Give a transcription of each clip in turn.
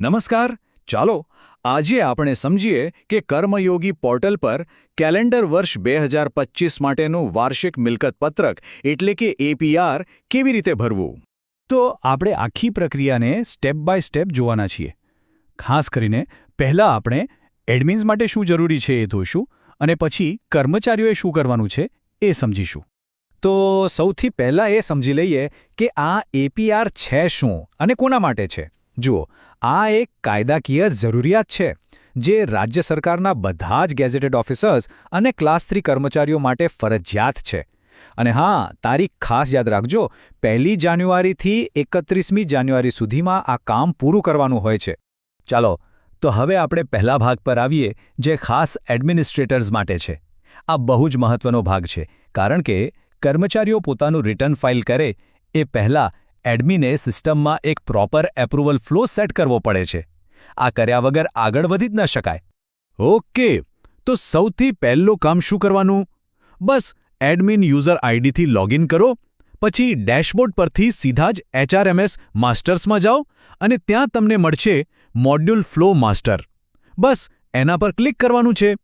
નમસ્કાર, ચાલો આજે આપણે સમજીએ કે કર્મયોગી પોર્ટલ પર કેલેન્ડર વર્ષ બે હજાર માટેનું વાર્ષિક મિલકત પત્રક એટલે કે એપીઆર કેવી રીતે ભરવું? તો આપણે આખી પ્રક્રિયાને સ્ટેપ બાય સ્ટેપ જોવાના છીએ. ખાસ કરીને પહેલાં આપણે એડમિન્સ માટે શું જરૂરી છે એ જોઈશું અને પછી કર્મચારીઓએ શું કરવાનું છે એ સમજીશું. તો સૌથી પહેલાં એ સમજી લઈએ કે આ એપીઆર છે શું અને કોના માટે છે? જુઓ, આ એક કાયદાકીય જરૂરિયાત છે, જે રાજ્ય સરકારના બધા જ ગેઝેટેડ ઓફિસર્સ અને ક્લાસ થ્રી કર્મચારીઓ માટે ફરજિયાત છે. અને હા, તારીખ ખાસ યાદ રાખજો, પહેલી જાન્યુઆરીથી એકત્રીસમી જાન્યુઆરી સુધીમાં આ કામ પૂરું કરવાનું હોય છે. ચાલો, તો હવે આપણે પહેલા ભાગ પર આવીએ, જે ખાસ એડમિનિસ્ટ્રેટર્સ માટે છે. આ બહુ જ મહત્વનો ભાગ છે, કારણ કે કર્મચારીઓ પોતાનું રિટર્ન ફાઇલ કરે એ પહેલાં એડમિને સિસ્ટમમાં એક પ્રોપર એપ્રુવલ ફ્લો સેટ કરવો પડે છે. આ કર્યા વગર આગળ વધી જ ન શકાય. ઓકે, તો સૌથી પહેલું કામ શું કરવાનું? બસ, એડમિન યુઝર આઈડીથી લોગિન કરો, પછી ડેશબોર્ડ પરથી સીધા જ એચઆરએમએસ માસ્ટર્સમાં જાઓ અને ત્યાં તમને મળશે મોડ્યુલ ફ્લો માસ્ટર. બસ, એના પર ક્લિક કરવાનું છે.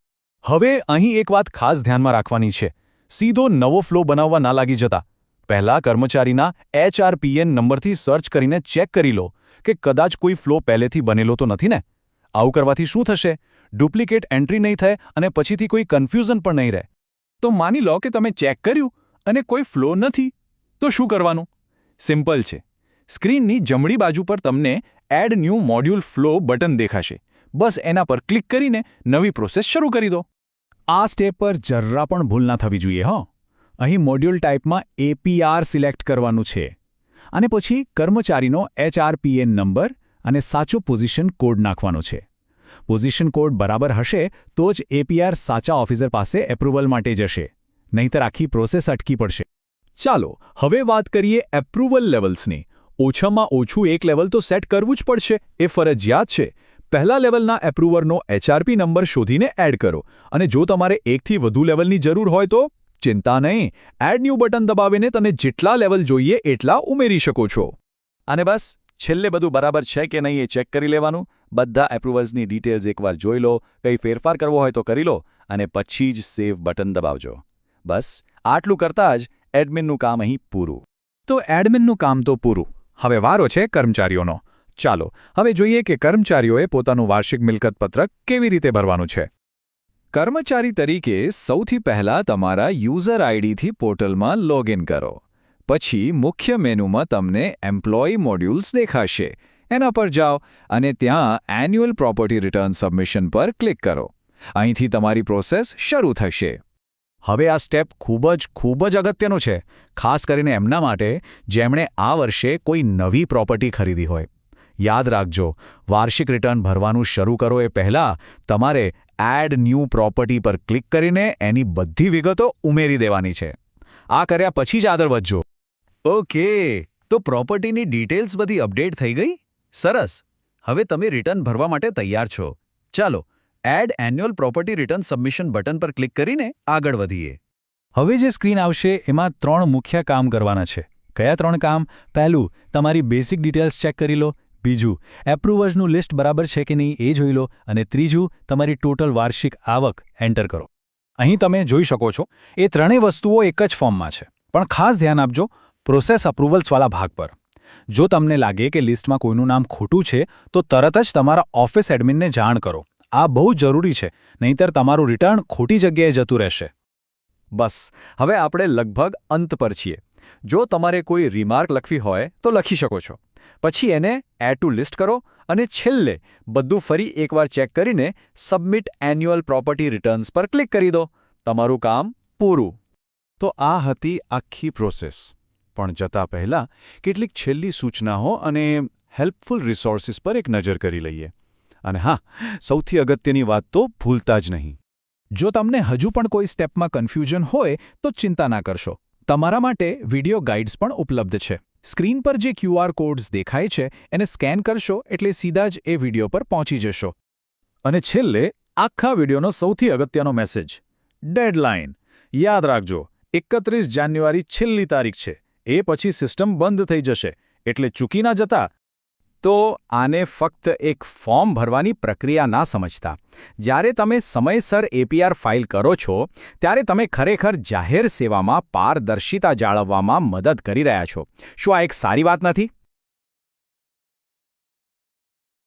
હવે અહીં એક વાત ખાસ ધ્યાનમાં રાખવાની છે. સીધો નવો ફ્લો બનાવવા ના લાગી જતા. પહેલા કર્મચારીના એચઆરપીએન નંબરથી સર્ચ કરીને ચેક કરી લો કે કદાચ કોઈ ફ્લો પહેલેથી બનેલો તો નથી ને? આવું કરવાથી શું થશે? ડુપ્લિકેટ એન્ટ્રી નહીં થાય અને પછીથી કોઈ કન્ફ્યુઝન પણ નહીં રહે. તો માની લો કે તમે ચેક કર્યું અને કોઈ ફ્લો નથી, તો શું કરવાનું? સિમ્પલ છે. સ્ક્રીનની જમણી બાજુ પર તમને add new module flow button દેખાશે. બસ એના પર ક્લિક કરીને નવી પ્રોસેસ શરૂ કરી દો. આ સ્ટેપ પર જરા પણ ભૂલ ના થવી જોઈએ, હં. અહીં મોડ્યુલ ટાઈપમાં એપીઆર સિલેક્ટ કરવાનું છે. અને પછી કર્મચારીનો એચઆરપીએન નંબર અને સાચો પોઝિશન કોડ નાખવાનો છે. પોઝિશન કોડ બરાબર હશે તો જ એપીઆર સાચા ઓફિસર પાસે એપ્રુવલ માટે જશે. નહીંતર આખી પ્રોસેસ અટકી પડશે. ચાલો, હવે વાત કરીએ એપ્રુવલ લેવલ્સની ઓછામાં ઓછું એક લેવલ તો સેટ કરવું જ પડશે, એ ફરજિયાત છે. પહેલા લેવલના એપ્રુવરનો એચઆરપી નંબર શોધીને એડ કરો. અને જો તમારે એકથી વધુ લેવલની જરૂર હોય તો ચિંતા નહીં. એડ ન્યૂ બટન દબાવીને તમે જેટલા લેવલ જોઈએ એટલા ઉમેરી શકો છો. અને બસ, છેલ્લે બધું બરાબર છે કે નહીં એ ચેક કરી લેવાનું. બધા એપ્રુવલ્સની ડિટેલ્સ એકવાર જોઈ લો. કંઈ ફેરફાર કરવો હોય તો કરી લો. અને પછી જ સેવ બટન દબાવજો. બસ, આટલું કરતાં જ એડમિનનું કામ અહીં પૂરું. તો એડમિનનું કામ તો પૂરું. હવે વારો છે કર્મચારીઓનો. ચાલો, હવે જોઈએ કે કર્મચારીઓએ પોતાનું વાર્ષિક મિલકત પત્રક કેવી રીતે ભરવાનું છે. કર્મચારી તરીકે સૌથી પહેલા તમારા યુઝર આઈડીથી પોર્ટલમાં લોગિન કરો. પછી મુખ્ય મેનુમાં તમને એમ્પ્લોયી મોડ્યુલ્સ દેખાશે. એના પર જાઓ અને ત્યાં એન્યુઅલ પ્રોપર્ટી રિટર્ન સબમિશન પર ક્લિક કરો. અહીંથી તમારી પ્રોસેસ શરૂ થશે. હવે આ સ્ટેપ ખૂબ જ ખૂબ જ અગત્યનું છે, ખાસ કરીને એમના માટે જેમણે આ વર્ષે કોઈ નવી પ્રોપર્ટી ખરીદી હોય. યાદ રાખજો, વાર્ષિક રિટર્ન ભરવાનું શરૂ કરો એ પહેલાં તમારે એડ ન્યૂ પ્રોપર્ટી પર ક્લિક કરીને એની બધી વિગતો ઉમેરી દેવાની છે. આ કર્યા પછી જ આગળ વધજો. ઓકે તો પ્રોપર્ટીની ડિટેલ્સ બધી અપડેટ થઈ ગઈ? સરસ. હવે તમે રિટર્ન ભરવા માટે તૈયાર છો. ચાલો add annual property return submission button પર ક્લિક કરીને આગળ વધીએ. હવે જે સ્ક્રીન આવશે એમાં ત્રણ મુખ્ય કામ કરવાના છે. કયા ત્રણ કામ? પહેલું તમારી બેસિક ડિટેલ્સ ચેક કરી લો. બીજું એપ્રુવર્સનું લિસ્ટ બરાબર છે કે નહીં એ જોઈ લો અને ત્રીજું, તમારી ટોટલ વાર્ષિક આવક એન્ટર કરો. અહીં તમે જોઈ શકો છો, એ ત્રણેય વસ્તુઓ એક જ ફોર્મમાં છે. પણ ખાસ ધ્યાન આપજો પ્રોસેસ અપ્રુવલ્સવાળા ભાગ પર. જો તમને લાગે કે લિસ્ટમાં કોઈનું નામ ખોટું છે, તો તરત જ તમારા ઓફિસ એડમિનને જાણ કરો. આ બહુ જરૂરી છે, નહીંતર તમારું રિટર્ન ખોટી જગ્યાએ જતું રહેશે. બસ, હવે આપણે લગભગ અંત પર છીએ. જો તમારે કોઈ રિમાર્ક લખવી હોય, તો લખી શકો છો. પછી એને એડ ટુ લિસ્ટ કરો અને છેલ્લે બધું ફરી એકવાર ચેક કરીને સબમિટ એન્યુઅલ પ્રોપર્ટી રિટર્ન્સ પર ક્લિક કરી દો. તમારું કામ પૂરું. તો આ હતી આખી પ્રોસેસ પણ જતા પહેલાં કેટલીક છેલ્લી સૂચનાઓ અને હેલ્પફુલ રિસોર્સિસ પર એક નજર કરી લઈએ. અને હા, સૌથી અગત્યની વાત તો ભૂલતા જ નહીં. જો તમને હજુ પણ કોઈ સ્ટેપમાં કન્ફ્યુઝન હોય તો ચિંતા ના કરશો. તમારા માટે વિડિયો ગાઈડ્સ પણ ઉપલબ્ધ છે. સ્ક્રીન પર જે ક્યુઆર કોડ્સ દેખાય છે, એને સ્કેન કરશો એટલે સીધા જ એ વીડિયો પર પહોંચી જશો. અને છેલ્લે, આખા વિડીયોનો સૌથી અગત્યનો મેસેજ ડેડલાઇન યાદ રાખજો, એકત્રીસ જાન્યુઆરી છેલ્લી તારીખ છે. એ પછી સિસ્ટમ બંધ થઈ જશે. એટલે ચૂકી ના જતા તો આને ફક્ત એક ફોર્મ ભરવાની પ્રક્રિયા ના સમજતા. જ્યારે તમે સમયસર એપીઆર ફાઇલ કરો છો, ત્યારે તમે ખરેખર જાહેર સેવામાં પારદર્શિતા જાળવવામાં મદદ કરી રહ્યા છો. શું આ એક સારી વાત નથી?